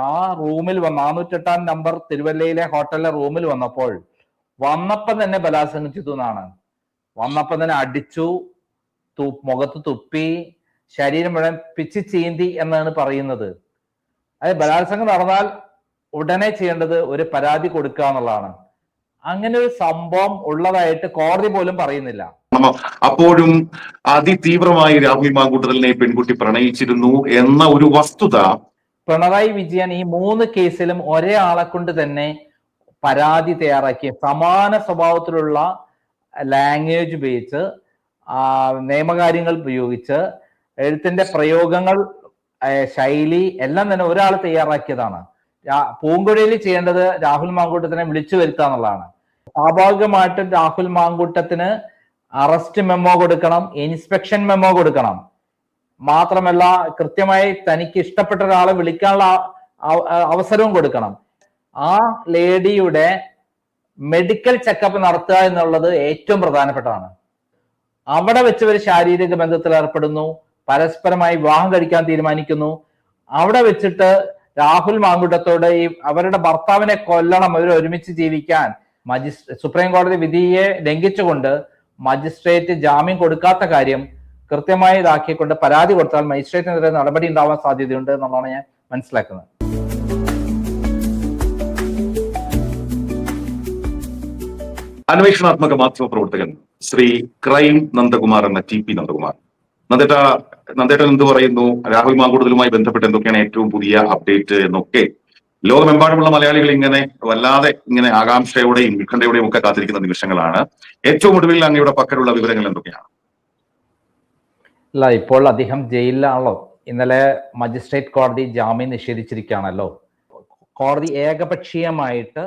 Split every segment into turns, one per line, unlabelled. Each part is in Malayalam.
ആ റൂമിൽ നാനൂറ്റെട്ടാം നമ്പർ തിരുവല്ലയിലെ ഹോട്ടലിലെ റൂമിൽ വന്നപ്പോൾ വന്നപ്പം തന്നെ ബലാത്സംഗം ചെയ്തു എന്നാണ്. വന്നപ്പം തന്നെ അടിച്ചു തു മുഖത്ത് തുപ്പി ശരീരം മുഴുവൻ പിച്ചി ചീന്തി എന്നാണ് പറയുന്നത്. അത് ബലാത്സംഗം നടന്നാൽ ഉടനെ ചെയ്യേണ്ടത് ഒരു പരാതി കൊടുക്കുക എന്നുള്ളതാണ്. അങ്ങനെ ഒരു സംഭവം ഉള്ളതായിട്ട് കോടതി പോലും പറയുന്നില്ല.
അപ്പോഴും അതിതീവ്രമായി രാഹുൽ മാങ്കൂട്ടലിനെ പെൺകുട്ടി പ്രണയിച്ചിരുന്നു എന്ന ഒരു വസ്തുത
പിണറായി വിജയൻ ഈ മൂന്ന് കേസിലും ഒരേ ആളെ കൊണ്ട് തന്നെ പരാതി തയ്യാറാക്കി. സമാന സ്വഭാവത്തിലുള്ള ലാംഗ്വേജ് ഉപയോഗിച്ച് നിയമകാര്യങ്ങൾ ഉപയോഗിച്ച് എഴുത്തിന്റെ പ്രയോഗങ്ങൾ ശൈലി എല്ലാം തന്നെ ഒരാൾ തയ്യാറാക്കിയതാണ്. പൂങ്കുഴയിൽ ചെയ്യേണ്ടത് രാഹുൽ മാങ്കൂട്ടത്തിനെ വിളിച്ചു വരുത്തുക എന്നുള്ളതാണ്. സ്വാഭാവികമായിട്ടും രാഹുൽ മാങ്കൂട്ടത്തിന് അറസ്റ്റ് മെമ്മോ കൊടുക്കണം ഇൻസ്പെക്ഷൻ മെമ്മോ കൊടുക്കണം. മാത്രമല്ല കൃത്യമായി തനിക്ക് ഇഷ്ടപ്പെട്ട ഒരാളെ വിളിക്കാനുള്ള അവസരവും കൊടുക്കണം. ആ ലേഡിയുടെ മെഡിക്കൽ ചെക്കപ്പ് നടത്തുക എന്നുള്ളത് ഏറ്റവും പ്രധാനപ്പെട്ടതാണ്. അവിടെ വെച്ച് ഒരു ശാരീരിക ബന്ധത്തിൽ ഏർപ്പെടുന്നു. പരസ്പരമായി വിവാഹം കഴിക്കാൻ തീരുമാനിക്കുന്നു. അവിടെ വെച്ചിട്ട് രാഹുൽ മാങ്കുട്ടത്തോട് ഈ അവരുടെ ഭർത്താവിനെ കൊല്ലണം അവർ ഒരുമിച്ച് ജീവിക്കാൻ മജിസ്ട്രേ സുപ്രീം കോടതി വിധിയെ ലംഘിച്ചുകൊണ്ട് മജിസ്ട്രേറ്റ് ജാമ്യം കൊടുക്കാത്ത കാര്യം കൃത്യമായി ഇതാക്കിക്കൊണ്ട് പരാതി കൊടുത്താൽ മജിസ്ട്രേറ്റിനെതിരെ നടപടി ഉണ്ടാവാൻ സാധ്യതയുണ്ട് എന്നുള്ളതാണ് ഞാൻ മനസ്സിലാക്കുന്നത്.
അന്വേഷണാത്മക മാധ്യമ പ്രവർത്തകൻ ശ്രീ ക്രൈം നന്ദകുമാർ എന്ന ടി പി നന്ദകുമാർ. നന്ദേട്ട നന്ദേട്ടൻ എന്ത് പറയുന്നു? രാഹുൽ മാങ്കൂടുതലുമായി ബന്ധപ്പെട്ട് എന്തൊക്കെയാണ് ഏറ്റവും പുതിയ അപ്ഡേറ്റ് എന്നൊക്കെ. ലോകമെമ്പാടുമുള്ള മലയാളികൾ ഇങ്ങനെ വല്ലാതെ ഇങ്ങനെ ആകാംക്ഷയോടെയും ഉത്കണ്ഠയോടെയും ഒക്കെ കാത്തിരിക്കുന്ന നിമിഷങ്ങളാണ്. ഏറ്റവും ഒടുവിൽ അങ്ങയുടെ പക്കലുള്ള വിവരങ്ങൾ എന്തൊക്കെയാണ്?
അല്ല ഇപ്പോൾ അദ്ദേഹം ജയിലിലാണല്ലോ. ഇന്നലെ മജിസ്ട്രേറ്റ് കോടതി ജാമ്യം നിഷേധിച്ചിരിക്കുകയാണല്ലോ. കോടതി ഏകപക്ഷീയമായിട്ട്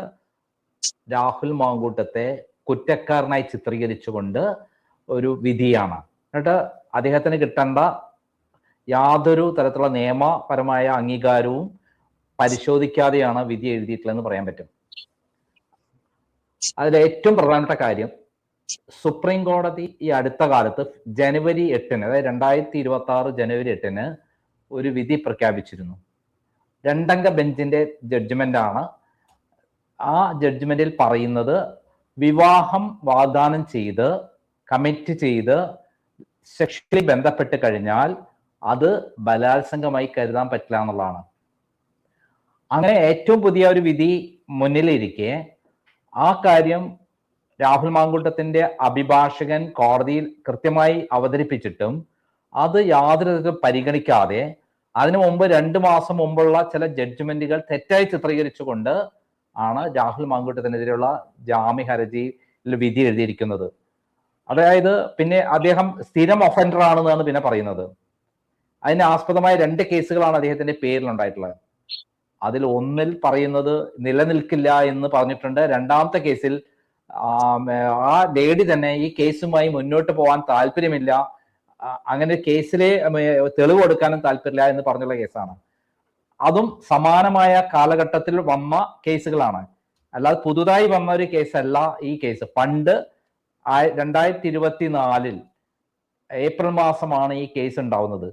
രാഹുൽ മാങ്കൂട്ടത്തെ കുറ്റക്കാരനായി ചിത്രീകരിച്ചുകൊണ്ട് ഒരു വിധിയാണ്. എന്നിട്ട് അദ്ദേഹത്തിന് കിട്ടേണ്ട യാതൊരു തരത്തിലുള്ള നിയമപരമായ അംഗീകാരവും പരിശോധിക്കാതെയാണ് വിധി എഴുതിയിട്ടുള്ളതെന്ന് പറയാൻ പറ്റും. അതിൽ ഏറ്റവും പ്രധാനപ്പെട്ട കാര്യം സുപ്രീം കോടതി ഈ അടുത്ത കാലത്ത് ജനുവരി എട്ടിന് അതായത് രണ്ടായിരത്തി ഇരുപത്തി ആറ് ജനുവരി എട്ടിന് ഒരു വിധി പ്രഖ്യാപിച്ചിരുന്നു. രണ്ടംഗ ബെഞ്ചിന്റെ ജഡ്ജ്മെന്റ് ആണ്. ആ ജഡ്ജ്മെന്റിൽ പറയുന്നത് വിവാഹം വാഗ്ദാനം ചെയ്ത് കമ്മിറ്റ് ചെയ്ത് സെക്ഷലി ബന്ധപ്പെട്ട് കഴിഞ്ഞാൽ അത് ബലാത്സംഗമായി കരുതാൻ പറ്റില്ല എന്നുള്ളതാണ്. അങ്ങനെ ഏറ്റവും പുതിയ ഒരു വിധി മുന്നിലിരിക്കെ ആ കാര്യം രാഹുൽ മാങ്കൂട്ടത്തിന്റെ അഭിഭാഷകൻ കോടതിയിൽ കൃത്യമായി അവതരിപ്പിച്ചിട്ടും അത് യാതൊരു പരിഗണിക്കാതെ അതിനു മുമ്പ് രണ്ട് മാസം മുമ്പുള്ള ചില ജഡ്ജ്മെന്റുകൾ തെറ്റായി ചിത്രീകരിച്ചുകൊണ്ട് ആണ് രാഹുൽ മാങ്കൂട്ടത്തിനെതിരെയുള്ള ജാമ്യ ഹർജിയിൽ വിധി എഴുതിയിരിക്കുന്നത്. അതായത് പിന്നെ അദ്ദേഹം സ്ഥിരം ഒഫൻഡർ ആണെന്നാണ് പിന്നെ പറയുന്നത്. അതിന് ആസ്പദമായ രണ്ട് കേസുകളാണ് അദ്ദേഹത്തിന്റെ പേരിലുണ്ടായിട്ടുള്ളത്. അതിൽ ഒന്നിൽ പറയുന്നത് നിലനിൽക്കില്ല എന്ന് പറഞ്ഞിട്ടുണ്ട്. രണ്ടാമത്തെ കേസിൽ ആം, ലേഡി തന്നെ ഈ കേസുമായി മുന്നോട്ട് പോകാൻ താല്പര്യമില്ല. അങ്ങനെ കേസിലെ തെളിവ് കൊടുക്കാനും താല്പര്യമില്ല എന്ന് പറഞ്ഞുള്ള കേസാണ് അതും സമാനമായ കാലഘട്ടത്തിൽ വന്ന കേസുകളാണ് അല്ലാതെ പുതുതായി വന്ന ഒരു കേസല്ല ഈ കേസ് പണ്ട് രണ്ടായിരത്തി ഇരുപത്തിനാലിൽ ഏപ്രിൽ മാസമാണ് ഈ കേസ് ഉണ്ടാവുന്നത്.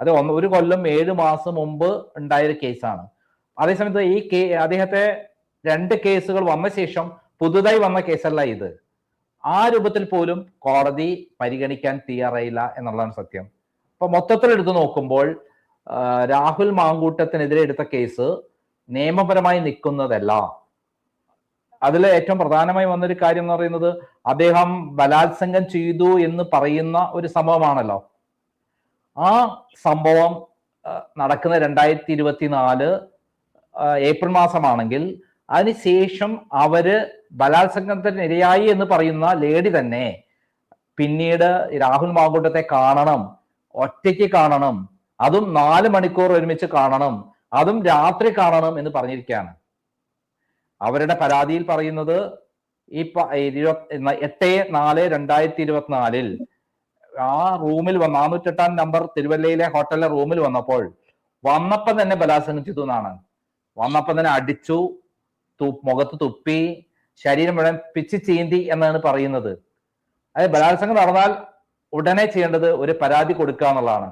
അത് ഒന്ന് ഒരു കൊല്ലം ഏഴ് മാസം മുമ്പ് ഉണ്ടായ ഒരു കേസാണ് അതേസമയത്ത് ഈ കേ അദ്ദേഹത്തെ രണ്ട് കേസുകൾ വന്ന ശേഷം പുതുതായി വന്ന കേസല്ല ഇത്. ആ രൂപത്തിൽ പോലും കോടതി പരിഗണിക്കാൻ തയ്യാറായില്ല എന്നുള്ളതാണ് സത്യം. അപ്പൊ മൊത്തത്തിൽ എടുത്തു നോക്കുമ്പോൾ രാഹുൽ മാങ്കൂട്ടത്തിനെതിരെ എടുത്ത കേസ് നിയമപരമായി നിൽക്കുന്നതല്ല. അതിൽ ഏറ്റവും പ്രധാനമായി വന്നൊരു കാര്യം എന്ന് പറയുന്നത് അദ്ദേഹം ബലാത്സംഗം ചെയ്തു എന്ന് പറയുന്ന ഒരു സംഭവമാണല്ലോ. ആ സംഭവം നടക്കുന്ന രണ്ടായിരത്തി ഇരുപത്തിനാല് ഏപ്രിൽ മാസമാണെങ്കിൽ അതിനുശേഷം അവർ ബലാത്സംഗത്തിന് ഇരയായി എന്ന് പറയുന്ന ലേഡി തന്നെ പിന്നീട് രാഹുൽ മാങ്കൂട്ടത്തെ കാണണം ഒറ്റയ്ക്ക് കാണണം അതും നാല് മണിക്കൂർ ഒരുമിച്ച് കാണണം അതും രാത്രി കാണണം എന്ന് പറഞ്ഞിരിക്കുകയാണ്. അവരുടെ പരാതിയിൽ പറയുന്നത് ഈ എട്ട് നാല് രണ്ടായിരത്തി ഇരുപത്തിനാലിൽ ആ റൂമിൽ വന്ന നാനൂറ്റെട്ടാം നമ്പർ തിരുവല്ലയിലെ ഹോട്ടലിലെ റൂമിൽ വന്നപ്പോൾ വന്നപ്പം തന്നെ ബലാത്സംഗം ചെയ്തു എന്നാണ്. വന്നപ്പം തന്നെ അടിച്ചു മുഖത്ത് തുപ്പി ശരീരം മുഴുവൻ പിച്ച് ചീന്തി എന്നാണ് പറയുന്നത്. അതായത് ബലാത്സംഗം നടന്നാൽ ഉടനെ ചെയ്യേണ്ടത് ഒരു പരാതി കൊടുക്കുക എന്നുള്ളതാണ്.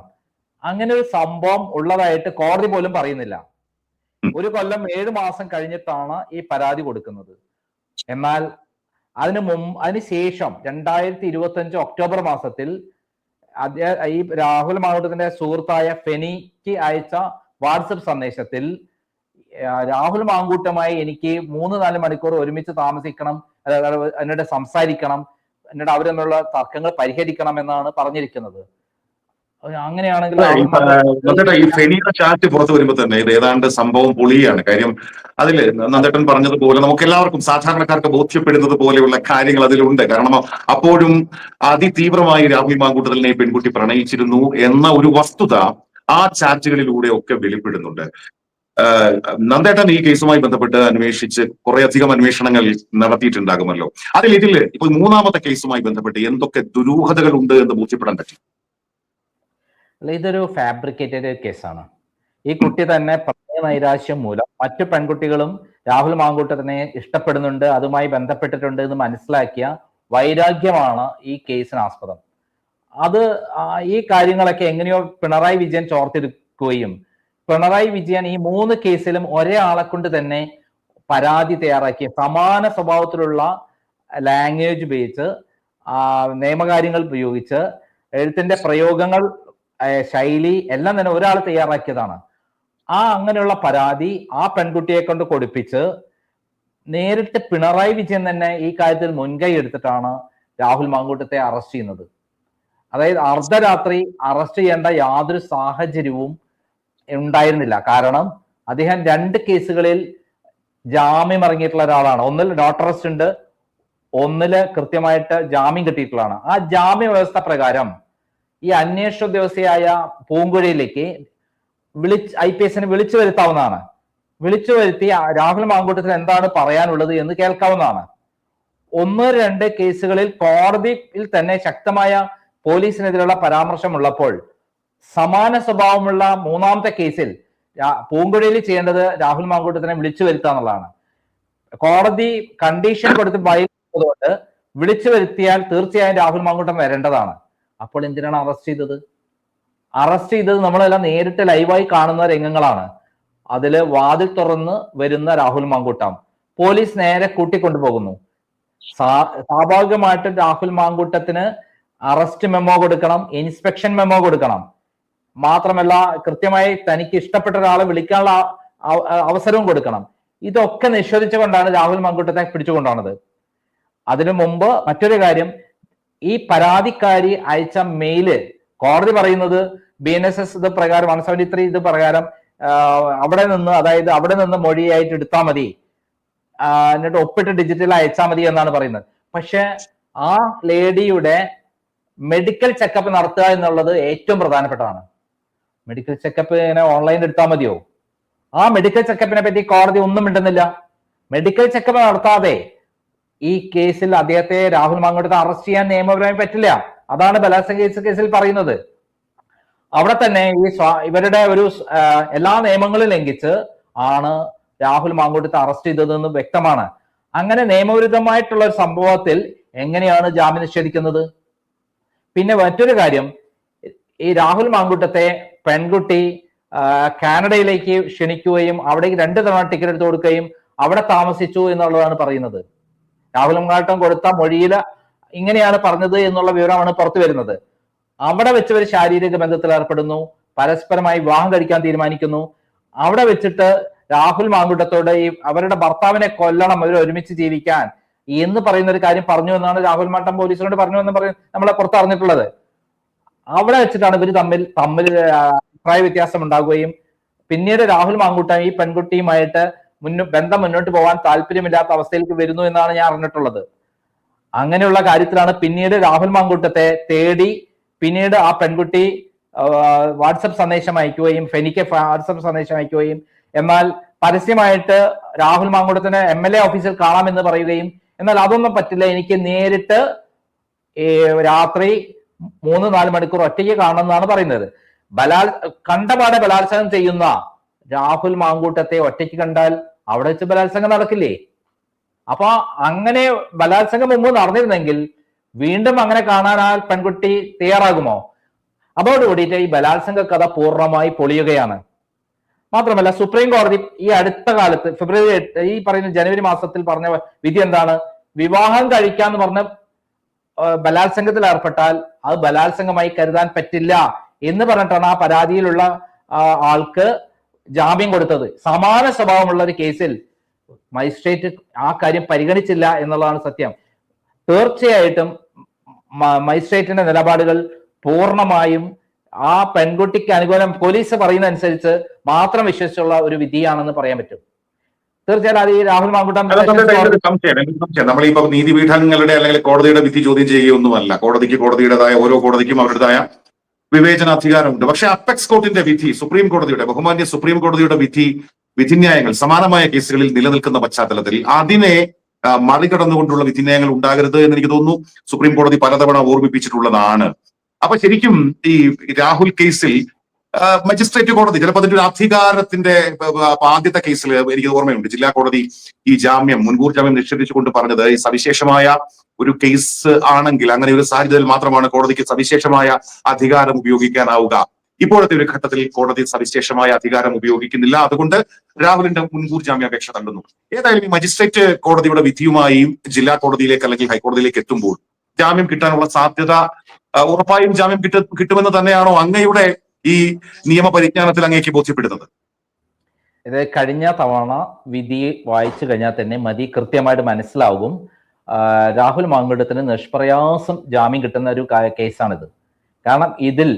അങ്ങനെ ഒരു സംഭവം ഉള്ളതായിട്ട് കോടതി പോലും പറയുന്നില്ല. ഒരു കൊല്ലം ഏഴ് മാസം കഴിഞ്ഞിട്ടാണ് ഈ പരാതി കൊടുക്കുന്നത്. എന്നാൽ അതിനു മുമ്പ് അതിന് ശേഷം രണ്ടായിരത്തി ഇരുപത്തി അഞ്ച് ഒക്ടോബർ മാസത്തിൽ ഈ രാഹുൽ മാങ്കൂട്ടത്തിന്റെ സുഹൃത്തായ ഫെനിക്ക് അയച്ച വാട്സപ്പ് സന്ദേശത്തിൽ രാഹുൽ മാങ്കൂട്ടമായി എനിക്ക് മൂന്ന് നാല് മണിക്കൂർ ഒരുമിച്ച് താമസിക്കണം എന്നോട് സംസാരിക്കണം എന്നോട് അവർ തമ്മിലുള്ള തർക്കങ്ങൾ പരിഹരിക്കണം എന്നാണ് പറഞ്ഞിരിക്കുന്നത്. അങ്ങനെയാണെങ്കിൽ
ഈ ഫെനിയുടെ ചാറ്റ് പുറത്തു വരുമ്പോ തന്നെ ഇത് ഏതാണ്ട് സംഭവം പൊളിയാണ്. കാര്യം അതിൽ നന്ദേട്ടൻ പറഞ്ഞതുപോലെ നമുക്ക് എല്ലാവർക്കും സാധാരണക്കാർക്ക് ബോധ്യപ്പെടുന്നത് പോലെയുള്ള കാര്യങ്ങൾ അതിലുണ്ട്. കാരണം അപ്പോഴും അതിതീവ്രമായി രാഹുൽ മാങ്കൂട്ടലിനെ പെൺകുട്ടി പ്രണയിച്ചിരുന്നു എന്ന ഒരു വസ്തുത ആ ചാറ്റുകളിലൂടെ ഒക്കെ വെളിപ്പെടുന്നുണ്ട്. നന്ദേട്ടൻ ഈ കേസുമായി ബന്ധപ്പെട്ട് അന്വേഷിച്ച് കുറേയധികം അന്വേഷണങ്ങൾ നടത്തിയിട്ടുണ്ടാകുമല്ലോ. അതിൽ ഇതിൽ ഇപ്പൊ മൂന്നാമത്തെ കേസുമായി ബന്ധപ്പെട്ട് എന്തൊക്കെ ദുരൂഹതകൾ ഉണ്ട് എന്ന് ബോധ്യപ്പെടാൻ പറ്റും?
ഇതൊരു ഫാബ്രിക്കേറ്റഡ് കേസാണ്. ഈ കുട്ടി തന്നെ പ്രണയ നൈരാശ്യം മൂലം മറ്റു പെൺകുട്ടികളും രാഹുൽ മാങ്കൂട്ടത്തിനെ ഇഷ്ടപ്പെടുന്നുണ്ട് അതുമായി ബന്ധപ്പെട്ടിട്ടുണ്ട് എന്ന് മനസ്സിലാക്കിയ വൈരാഗ്യമാണ് ഈ കേസിന് ആസ്പദം. അത് ഈ കാര്യങ്ങളൊക്കെ എങ്ങനെയോ പിണറായി വിജയൻ ചോർത്തെടുക്കുകയും പിണറായി വിജയൻ ഈ മൂന്ന് കേസിലും ഒരേ ആളെ കൊണ്ട് തന്നെ പരാതി തയ്യാറാക്കി. സമാന സ്വഭാവത്തിലുള്ള ലാംഗ്വേജ് ഉപയോഗിച്ച് നിയമകാര്യങ്ങൾ ഉപയോഗിച്ച് എഴുത്തിന്റെ പ്രയോഗങ്ങൾ ശൈലി എല്ലാം തന്നെ ഒരാൾ തയ്യാറാക്കിയതാണ്. ആ അങ്ങനെയുള്ള പരാതി ആ പെൺകുട്ടിയെ കൊണ്ട് കൊടുപ്പിച്ച് നേരിട്ട് പിണറായി വിജയൻ തന്നെ ഈ കാര്യത്തിൽ മുൻകൈ എടുത്തിട്ടാണ് രാഹുൽ മാങ്കൂട്ടത്തെ അറസ്റ്റ് ചെയ്യുന്നത്. അതായത് അർദ്ധരാത്രി അറസ്റ്റ് ചെയ്യേണ്ട യാതൊരു സാഹചര്യവും ഉണ്ടായിരുന്നില്ല. കാരണം അദ്ദേഹം രണ്ട് കേസുകളിൽ ജാമ്യം ഇറങ്ങിയിട്ടുള്ള ഒരാളാണ്. ഒന്നിൽ നോട്ട് അറസ്റ്റ് ഉണ്ട് ഒന്നിൽ കൃത്യമായിട്ട് ജാമ്യം കിട്ടിയിട്ടുള്ളതാണ്. ആ ജാമ്യ വ്യവസ്ഥ പ്രകാരം ഈ അന്വേഷണ ഉദ്യോഗസ്ഥയായ പൂങ്കുഴയിലേക്ക് വിളിച്ച് ഐ പി എസിനെ വിളിച്ചു വരുത്താവുന്നതാണ്. വിളിച്ചു വരുത്തി രാഹുൽ മാങ്കൂട്ടത്തിൽ എന്താണ് പറയാനുള്ളത് എന്ന് കേൾക്കാവുന്നതാണ്. ഒന്ന് രണ്ട് കേസുകളിൽ കോടതിയിൽ തന്നെ ശക്തമായ പോലീസിനെതിരെയുള്ള പരാമർശം ഉള്ളപ്പോൾ സമാന സ്വഭാവമുള്ള മൂന്നാമത്തെ കേസിൽ പൂങ്കുഴയിൽ ചെയ്യേണ്ടത് രാഹുൽ മാങ്കൂട്ടത്തിനെ വിളിച്ചു വരുത്തുക എന്നുള്ളതാണ്. കോടതി കണ്ടീഷൻ കൊടുത്ത് വൈകുന്നതുകൊണ്ട് വിളിച്ചു വരുത്തിയാൽ തീർച്ചയായും രാഹുൽ മാങ്കൂട്ടം വരേണ്ടതാണ്. അപ്പോൾ എന്തിനാണ് അറസ്റ്റ് ചെയ്തത്? അറസ്റ്റ് ചെയ്തത് നമ്മളെല്ലാം നേരിട്ട് ലൈവായി കാണുന്ന രംഗങ്ങളാണ്. അതിൽ വാതിൽ തുറന്ന് വരുന്ന രാഹുൽ മാങ്കൂട്ടം. പോലീസ് നേരെ കൂട്ടിക്കൊണ്ടുപോകുന്നു. സ്വാഭാവികമായിട്ടും രാഹുൽ മാങ്കൂട്ടത്തിന് അറസ്റ്റ് മെമ്മോ കൊടുക്കണം ഇൻസ്പെക്ഷൻ മെമ്മോ കൊടുക്കണം. മാത്രമല്ല കൃത്യമായി തനിക്ക് ഇഷ്ടപ്പെട്ട ഒരാളെ വിളിക്കാനുള്ള അവസരവും കൊടുക്കണം. ഇതൊക്കെ നിഷേധിച്ചുകൊണ്ടാണ് രാഹുൽ മങ്കുട്ടത്തെ പിടിച്ചുകൊണ്ടാണത് അതിനു മുമ്പ് മറ്റൊരു കാര്യം ഈ പരാതിക്കാരി അയച്ച മെയിൽ കോടതി പറയുന്നത് ബി എൻ എസ് എസ് ഇത് പ്രകാരം വൺ സെവന്റി ത്രീ ഇത് പ്രകാരം അവിടെ നിന്ന് അതായത് അവിടെ നിന്ന് മൊഴിയായിട്ട് എടുത്താൽ മതി. എന്നിട്ട് ഒപ്പിട്ട് ഡിജിറ്റൽ അയച്ചാൽ മതി എന്നാണ് പറയുന്നത്. പക്ഷെ ആ ലേഡിയുടെ മെഡിക്കൽ ചെക്കപ്പ് നടത്തുക എന്നുള്ളത് ഏറ്റവും പ്രധാനപ്പെട്ടതാണ്. മെഡിക്കൽ ചെക്കപ്പ് ഇങ്ങനെ ഓൺലൈനിൽ എടുത്താൽ മതിയോ? ആ മെഡിക്കൽ ചെക്കപ്പിനെ പറ്റി കോടതി ഒന്നും മിണ്ടുന്നില്ല. മെഡിക്കൽ ചെക്കപ്പ് നടത്താതെ ഈ കേസിൽ അദ്ദേഹത്തെ രാഹുൽ മാങ്കോട്ടത്തെ അറസ്റ്റ് ചെയ്യാൻ നിയമപരമായി പറ്റില്ല. അതാണ് ബലാത്സംഗ കേസ് കേസിൽ പറയുന്നത്. അവിടെ തന്നെ ഈ ഇവരുടെ ഒരു എല്ലാ നിയമങ്ങളും ലംഘിച്ച് ആണ് രാഹുൽ മാങ്കോട്ടത്തെ അറസ്റ്റ് ചെയ്തതെന്ന് വ്യക്തമാണ്. അങ്ങനെ നിയമവിരുദ്ധമായിട്ടുള്ള ഒരു സംഭവത്തിൽ എങ്ങനെയാണ് ജാമ്യം നിഷേധിക്കുന്നത്? പിന്നെ മറ്റൊരു കാര്യം ഈ രാഹുൽ മാങ്കൂട്ടത്തെ പെൺകുട്ടി കാനഡയിലേക്ക് ക്ഷണിക്കുകയും അവിടേക്ക് രണ്ട് തവണ ടിക്കറ്റ് എടുത്തു കൊടുക്കുകയും അവിടെ താമസിച്ചു എന്നുള്ളതാണ് പറയുന്നത്. രാഹുൽ കാട്ടം കൊടുത്ത മൊഴിയിൽ ഇങ്ങനെയാണ് പറഞ്ഞത് എന്നുള്ള വിവരമാണ് പുറത്തു വരുന്നത്. അവിടെ വെച്ച് ഒരു ശാരീരിക ബന്ധത്തിൽ ഏർപ്പെടുന്നു പരസ്പരമായി വിവാഹം കഴിക്കാൻ തീരുമാനിക്കുന്നു. അവിടെ വെച്ചിട്ട് രാഹുൽ മാങ്കുട്ടത്തോട് ഈ അവരുടെ ഭർത്താവിനെ കൊല്ലണം അവർ ഒരുമിച്ച് ജീവിക്കാൻ എന്ന് പറയുന്ന ഒരു കാര്യം പറഞ്ഞു എന്നാണ് രാഹുൽ മാട്ടം പോലീസിനോട് പറഞ്ഞു എന്ന് പറഞ്ഞു നമ്മളെ പുറത്തറിഞ്ഞിട്ടുള്ളത്. അവിടെ വെച്ചിട്ടാണ് ഇവർ തമ്മിൽ തമ്മിൽ അഭിപ്രായ വ്യത്യാസം ഉണ്ടാകുകയും. പിന്നീട് രാഹുൽ മാങ്കൂട്ടം ഈ പെൺകുട്ടിയുമായിട്ട് മുന്നോ ബന്ധം മുന്നോട്ട് പോകാൻ താല്പര്യമില്ലാത്ത അവസ്ഥയിലേക്ക് വരുന്നു എന്നാണ് ഞാൻ അറിഞ്ഞിട്ടുള്ളത്. അങ്ങനെയുള്ള കാര്യത്തിലാണ് പിന്നീട് രാഹുൽ മാങ്കൂട്ടത്തെ തേടി പിന്നീട് ആ പെൺകുട്ടി വാട്സപ്പ് സന്ദേശം അയക്കുകയും ഫെനിക്ക് വാട്സപ്പ് സന്ദേശം അയക്കുകയും. എന്നാൽ പരസ്യമായിട്ട് രാഹുൽ മാങ്കൂട്ടത്തിന് എം എൽ എ ഓഫീസിൽ കാണാമെന്ന് പറയുകയും. എന്നാൽ അതൊന്നും പറ്റില്ല. എനിക്ക് നേരിട്ട് രാത്രി മൂന്ന് നാല് മണിക്കൂർ ഒറ്റയ്ക്ക് കാണണമെന്നാണ് പറയുന്നത്. ബലാൽ കണ്ടപാടെ ബലാത്സംഗം ചെയ്യുന്ന രാഹുൽ മാങ്കൂട്ടത്തെ ഒറ്റയ്ക്ക് കണ്ടാൽ അവിടെ വെച്ച് ബലാത്സംഗം നടക്കില്ലേ? അപ്പൊ അങ്ങനെ ബലാത്സംഗം മുമ്പ് നടന്നിരുന്നെങ്കിൽ വീണ്ടും അങ്ങനെ കാണാൻ ആ പെൺകുട്ടി തയ്യാറാകുമോ? അതോടുകൂടിയിട്ട് ഈ ബലാത്സംഗ കഥ പൂർണമായി പൊളിയുകയാണ്. മാത്രമല്ല സുപ്രീം കോടതി ഈ അടുത്ത കാലത്ത് ഫെബ്രുവരി ഈ പറയുന്ന ജനുവരി മാസത്തിൽ പറഞ്ഞ വിധി എന്താണ്? വിവാഹം കഴിക്കാന്ന് പറഞ്ഞ ബലാത്സംഗത്തിൽ ഏർപ്പെട്ടാൽ അത് ബലാത്സംഗമായി കരുതാൻ പറ്റില്ല എന്ന് പറഞ്ഞിട്ടാണ് ആ പരാതിയിലുള്ള ആൾക്ക് ജാമ്യം കൊടുത്തത്. സമാന സ്വഭാവമുള്ള ഒരു കേസിൽ മജിസ്ട്രേറ്റ് ആ കാര്യം പരിഗണിച്ചില്ല എന്നുള്ളതാണ് സത്യം. തീർച്ചയായിട്ടും മജിസ്ട്രേറ്റിന്റെ നിലപാടുകൾ പൂർണമായും ആ പെൺകുട്ടിക്ക് അനുകൂലം പോലീസ് പറയുന്ന അനുസരിച്ച് മാത്രം വിശ്വസിച്ചുള്ള ഒരു വിധിയാണെന്ന് പറയാൻ പറ്റും. തീർച്ചയായും അത് ഈ രാഹുൽ മാങ്കുട്ടം
സംശയം നമ്മളിപ്പോ നീതിപീഠങ്ങളുടെ അല്ലെങ്കിൽ കോടതിയുടെ വിധി ചോദ്യം ചെയ്യുകയൊന്നുമല്ല. കോടതിക്ക് കോടതിയുടേതായ ഓരോ കോടതിക്കും അവരുടേതായ വിവേചനാധികാരമുണ്ട് പക്ഷെ അപ്പെക്സ് കോർട്ടിന്റെ വിധി സുപ്രീം കോടതിയുടെ ബഹുമാന്യ സുപ്രീം കോടതിയുടെ വിധി വിധിന്യായങ്ങൾ സമാനമായ കേസുകളിൽ നിലനിൽക്കുന്ന പശ്ചാത്തലത്തിൽ അതിനെ മറികടന്നുകൊണ്ടുള്ള വിധിന്യായങ്ങൾ ഉണ്ടാകരുത് എന്ന് എനിക്ക് തോന്നുന്നു. സുപ്രീം കോടതി പലതവണ ഓർമ്മിപ്പിച്ചിട്ടുള്ളതാണ്. അപ്പൊ ശരിക്കും ഈ രാഹുൽ കേസിൽ മജിസ്ട്രേറ്റ് കോടതി ചിലപ്പോൾ അതിന്റെ ഒരു അധികാരത്തിന്റെ ആദ്യത്തെ കേസിൽ എനിക്ക് ഓർമ്മയുണ്ട്. ജില്ലാ കോടതി ഈ ജാമ്യം മുൻകൂർ ജാമ്യം നിഷേധിച്ചുകൊണ്ട് പറഞ്ഞത് ഈ സവിശേഷമായ ഒരു കേസ് ആണെങ്കിൽ അങ്ങനെ ഒരു സാഹചര്യത്തിൽ മാത്രമാണ് കോടതിക്ക് സവിശേഷമായ അധികാരം ഉപയോഗിക്കാനാവുക. ഇപ്പോഴത്തെ ഒരു ഘട്ടത്തിൽ കോടതി സവിശേഷമായ അധികാരം ഉപയോഗിക്കുന്നില്ല. അതുകൊണ്ട് രാഹുലിന്റെ മുൻകൂർ ജാമ്യാപേക്ഷ തള്ളുന്നു. ഏതായാലും ഈ മജിസ്ട്രേറ്റ് കോടതിയുടെ വിധിയുമായി ജില്ലാ കോടതിയിലേക്ക് അല്ലെങ്കിൽ ഹൈക്കോടതിയിലേക്ക് എത്തുമ്പോൾ ജാമ്യം കിട്ടാനുള്ള സാധ്യത ഉറപ്പായും ജാമ്യം കിട്ട കിട്ടുമെന്ന് തന്നെയാണോ അങ്ങയുടെ ഈ നിയമപരിജ്ഞാനത്തിൽ അങ്ങേക്ക് ബോധ്യപ്പെടുന്നത്?
ഇത് കഴിഞ്ഞ തവണ വിധി വായിച്ചു കഴിഞ്ഞാൽ തന്നെ മതി കൃത്യമായിട്ട് മനസ്സിലാവും. രാഹുൽ മാങ്കുടത്തിന് നിഷ്പ്രയാസം ജാമ്യം കിട്ടുന്ന ഒരു കേസാണിത്. കാരണം ഇതിൽ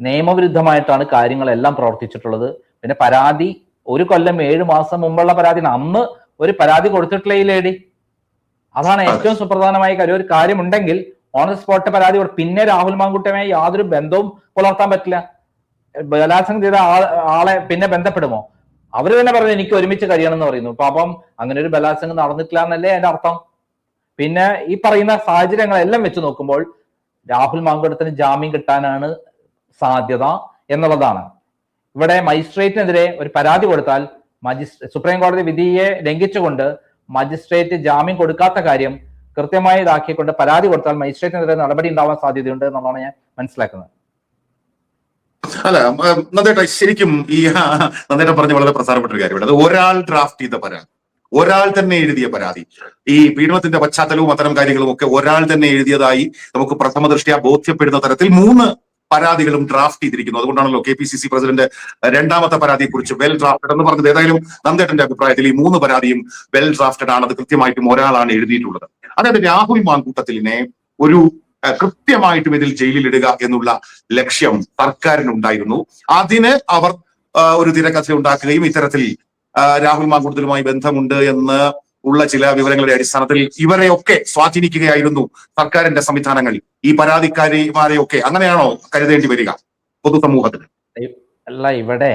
നിയമവിരുദ്ധമായിട്ടാണ് കാര്യങ്ങളെല്ലാം പ്രവർത്തിച്ചിട്ടുള്ളത്. പിന്നെ പരാതി ഒരു കൊല്ലം ഏഴ് മാസം മുമ്പുള്ള പരാതി അന്ന് ഒരു പരാതി കൊടുത്തിട്ടില്ല ഈ ലേഡി അതാണ് ഏറ്റവും സുപ്രധാനമായ കാര്യം. ഒരു കാര്യമുണ്ടെങ്കിൽ ഓൺ ദ സ്പോട്ട് പരാതി പിന്നെ രാഹുൽ മാങ്കുട്ടിയുമായി യാതൊരു ബന്ധവും പുലർത്താൻ പറ്റില്ല. ബലാത്സംഗം ചെയ്ത ആളെ പിന്നെ ബന്ധപ്പെടുമോ? അവർ തന്നെ പറഞ്ഞു എനിക്ക് ഒരുമിച്ച് കഴിയണം എന്ന് പറയുന്നു. പാപം അങ്ങനെ ഒരു ബലാത്സംഗം നടന്നിട്ടില്ല എന്നല്ലേ എന്റെ അർത്ഥം? പിന്നെ ഈ പറയുന്ന സാഹചര്യങ്ങളെല്ലാം വെച്ച് നോക്കുമ്പോൾ രാഹുൽ മാങ്കുടത്തിന് ജാമ്യം കിട്ടാനാണ് സാധ്യത എന്നുള്ളതാണ്. ഇവിടെ മജിസ്ട്രേറ്റിനെതിരെ ഒരു പരാതി കൊടുത്താൽ മജിസ്ട്രേ സുപ്രീം കോടതി വിധിയെ ലംഘിച്ചുകൊണ്ട് മജിസ്ട്രേറ്റ് ജാമ്യം കൊടുക്കാത്ത കാര്യം കൃത്യമായി ഇതാക്കിക്കൊണ്ട് പരാതി കൊടുത്താൽ മജിസ്ട്രേറ്റിനെതിരെ നടപടി ഉണ്ടാവാൻ സാധ്യതയുണ്ട് എന്നുള്ളതാണ് ഞാൻ മനസ്സിലാക്കുന്നത്.
അല്ല നന്ദേട്ട ശരിക്കും ഈ നന്ദേട്ട പറഞ്ഞ വളരെ പ്രധാനപ്പെട്ട ഒരു കാര്യമാണ് അത് ഒരാൾ ഡ്രാഫ്റ്റ് ചെയ്ത പരാതി. ഒരാൾ തന്നെ എഴുതിയ പരാതി. ഈ പീഡനത്തിന്റെ പശ്ചാത്തലവും അത്തരം കാര്യങ്ങളും ഒക്കെ ഒരാൾ തന്നെ എഴുതിയതായി നമുക്ക് പ്രഥമ ദൃഷ്ടിയാ ബോധ്യപ്പെടുന്ന തരത്തിൽ മൂന്ന് പരാതികളും ഡ്രാഫ്റ്റ് ചെയ്തിരിക്കുന്നു. അതുകൊണ്ടാണല്ലോ K P C C president രണ്ടാമത്തെ പരാതിയെ കുറിച്ച് വെൽ ഡ്രാഫ്റ്റഡ് എന്ന് പറഞ്ഞത്. ഏതായാലും നന്ദേട്ടന്റെ അഭിപ്രായത്തിൽ ഈ മൂന്ന് പരാതിയും വെൽ ഡ്രാഫ്റ്റഡ് ആണ്. അത് കൃത്യമായിട്ടും ഒരാളാണ് എഴുതിയിട്ടുള്ളത്. അതായത് രാഹുൽ മാങ്കൂട്ടത്തിലിനെ ഒരു കൃത്യമായിട്ടും ഇതിൽ ജയിലിലിടുക എന്നുള്ള ലക്ഷ്യം സർക്കാരിനുണ്ടായിരുന്നു. അതിന് അവർ ഒരു തിരക്കഥ ഉണ്ടാക്കുകയും ഇത്തരത്തിൽ രാഹുൽ മാങ്കൂട്ടത്തിലുമായി ബന്ധമുണ്ട് എന്ന് ഉള്ള ചില വിവരങ്ങളുടെ അടിസ്ഥാനത്തിൽ ഇവരെയൊക്കെ സ്വാധീനിക്കുകയായിരുന്നു സർക്കാരിന്റെ സംവിധാനങ്ങൾ. ഈ പരാതിക്കാരിമാരെയൊക്കെ അങ്ങനെയാണോ കരുതേണ്ടി വരിക പൊതുസമൂഹത്തിന്?
അല്ല ഇവിടെ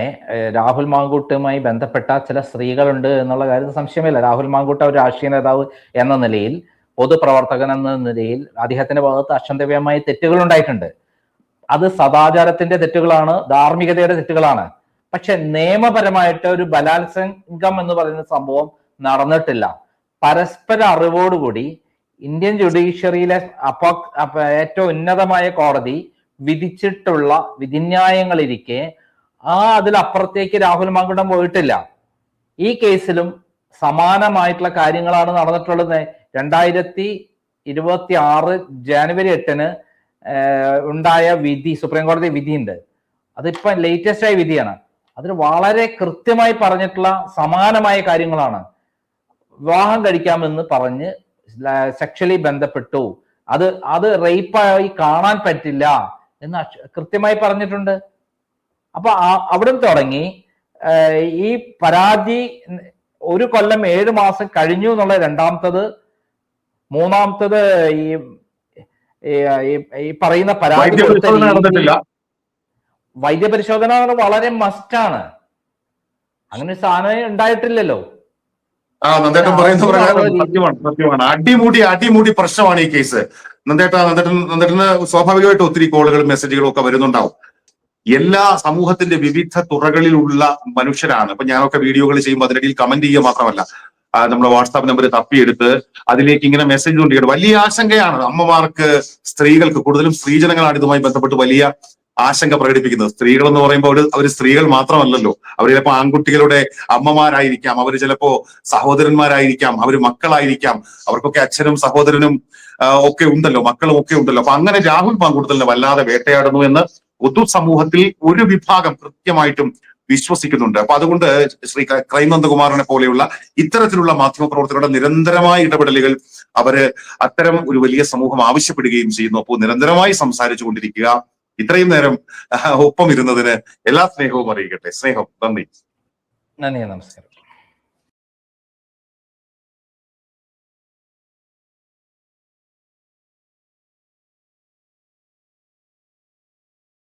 രാഹുൽ മാങ്കൂട്ടുമായി ബന്ധപ്പെട്ട ചില സ്ത്രീകളുണ്ട് എന്നുള്ള കാര്യത്തിൽ സംശയമില്ല. രാഹുൽ മാങ്കൂട്ട ഒരു രാഷ്ട്രീയ നേതാവ് എന്ന നിലയിൽ പൊതുപ്രവർത്തകൻ എന്ന നിലയിൽ അദ്ദേഹത്തിന്റെ ഭാഗത്ത് അക്ഷന്തവ്യമായ തെറ്റുകൾ ഉണ്ടായിട്ടുണ്ട്. അത് സദാചാരത്തിന്റെ തെറ്റുകളാണ് ധാർമ്മികതയുടെ തെറ്റുകളാണ്. പക്ഷെ നിയമപരമായിട്ട് ഒരു ബലാത്സംഗം എന്ന് പറയുന്ന സംഭവം നടന്നിട്ടില്ല. പരസ്പര അറിവോടുകൂടി ഇന്ത്യൻ ജുഡീഷ്യറിയിലെ അപ്പോ ഏറ്റവും ഉന്നതമായ കോടതി വിധിച്ചിട്ടുള്ള വിധിന്യായങ്ങളിരിക്കെ ആ അതിലപ്പുറത്തേക്ക് രാഹുൽ മാങ്കുടം പോയിട്ടില്ല. ഈ കേസിലും സമാനമായിട്ടുള്ള കാര്യങ്ങളാണ് നടന്നിട്ടുള്ളത്. രണ്ടായിരത്തി ഇരുപത്തി ആറ് ജാനുവരി എട്ടിന് ഉണ്ടായ വിധി സുപ്രീം കോടതി വിധിയുണ്ട്. അതിപ്പോ ലേറ്റസ്റ്റ് ആയ വിധിയാണ്. അതിൽ വളരെ കൃത്യമായി പറഞ്ഞിട്ടുള്ള സമാനമായ കാര്യങ്ങളാണ്. വിവാഹം കഴിക്കാമെന്ന് പറഞ്ഞ് സെക്ഷലി ബന്ധപ്പെട്ടു. അത് അത് റേപ്പായി കാണാൻ പറ്റില്ല എന്ന് കൃത്യമായി പറഞ്ഞിട്ടുണ്ട്. അപ്പൊ അവിടം തുടങ്ങി ഈ പരാതി ഒരു കൊല്ലം ഏഴ് മാസം കഴിഞ്ഞു എന്നുള്ള രണ്ടാമത്തത് മൂന്നാമത്തത് ഈ ഈ- പറയുന്ന പരാതി വൈദ്യ എന്ന് വളരെ മസ്റ്റാണ് അങ്ങനെ സാധനം ഉണ്ടായിട്ടില്ലല്ലോ.
ആ നന്ദേട്ടൻ പറയുന്ന പ്രകാരം സത്യമാണ് സത്യമാണ്. അടിമുടി അടിമുടി പ്രശ്നമാണ് ഈ കേസ് നന്ദേട്ട നന്ദേട്ടൻ നന്ദേട്ടന് സ്വാഭാവികമായിട്ട് ഒത്തിരി കോളുകളും മെസ്സേജുകളും ഒക്കെ വരുന്നുണ്ടാവും. എല്ലാ സമൂഹത്തിന്റെ വിവിധ തുറകളിലുള്ള മനുഷ്യരാണ്. ഇപ്പൊ ഞാനൊക്കെ വീഡിയോകൾ ചെയ്യുമ്പോൾ അതിനിടയിൽ കമന്റ് ചെയ്യുക മാത്രമല്ല. നമ്മുടെ വാട്സാപ്പ് നമ്പർ തപ്പിയെടുത്ത് അതിലേക്ക് ഇങ്ങനെ മെസ്സേജ് കൊണ്ടിരിക്കുന്നത് വലിയ ആശങ്കയാണ് അമ്മമാർക്ക് സ്ത്രീകൾക്ക്. കൂടുതലും സ്ത്രീജനങ്ങളാണ് ഇതുമായി ബന്ധപ്പെട്ട് വലിയ ആശങ്ക പ്രകടിപ്പിക്കുന്നത്. സ്ത്രീകൾ എന്ന് പറയുമ്പോൾ അവർ സ്ത്രീകൾ മാത്രമല്ലല്ലോ. അവർ ചിലപ്പോൾ ആൺകുട്ടികളുടെ അമ്മമാരായിരിക്കാം. അവർ ചിലപ്പോ സഹോദരന്മാരായിരിക്കാം. അവർ മക്കളായിരിക്കാം. അവർക്കൊക്കെ അച്ഛനും സഹോദരനും ഒക്കെ ഉണ്ടല്ലോ. മക്കളും ഒക്കെ ഉണ്ടല്ലോ. അപ്പൊ അങ്ങനെ രാഹുൽ മാങ്കൂട്ടലിനെ വല്ലാതെ വേട്ടയാടുന്നു എന്ന് പൊതു സമൂഹത്തിൽ ഒരു വിഭാഗം കൃത്യമായിട്ടും വിശ്വസിക്കുന്നുണ്ട്. അപ്പൊ അതുകൊണ്ട് ശ്രീ ക- ക്രൈം നന്ദകുമാറിനെ പോലെയുള്ള ഇത്തരത്തിലുള്ള മാധ്യമപ്രവർത്തകരുടെ നിരന്തരമായ ഇടപെടലുകൾ അവർ അത്തരം ഒരു വലിയ സമൂഹം ആവശ്യപ്പെടുകയും ചെയ്യുന്നു. അപ്പോൾ നിരന്തരമായി സംസാരിച്ചു കൊണ്ടിരിക്കുക. ഇത്രയും നേരം ഒപ്പം ഇരുന്നതിന് എല്ലാ സ്നേഹവും അറിയിക്കട്ടെ. സ്നേഹം. നന്ദി.
നന്ദി. നമസ്കാരം.